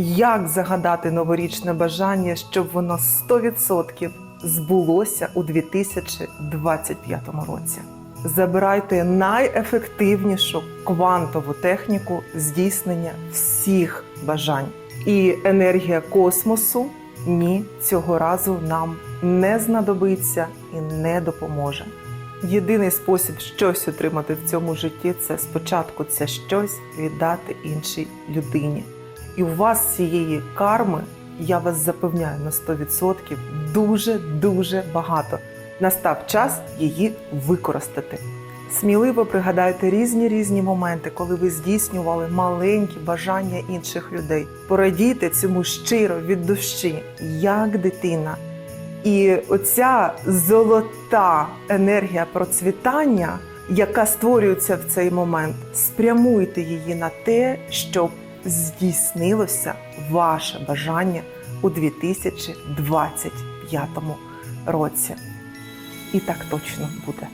як загадати новорічне бажання, щоб воно 100% збулося у 2025 році. Забирайте найефективнішу квантову техніку здійснення всіх бажань. І енергія космосу ні цього разу нам не знадобиться і не допоможе. Єдиний спосіб щось отримати в цьому житті це спочатку це щось віддати іншій людині. І у вас цієї карми, я вас запевняю на 100%, дуже дуже багато. Настав час її використати. Сміливо пригадайте різні різні моменти, коли ви здійснювали маленькі бажання інших людей. Порадійте цьому щиро від душі, як дитина. І оця золота енергія процвітання, яка створюється в цей момент, спрямуйте її на те, щоб здійснилося ваше бажання у 2025 році. І так точно буде.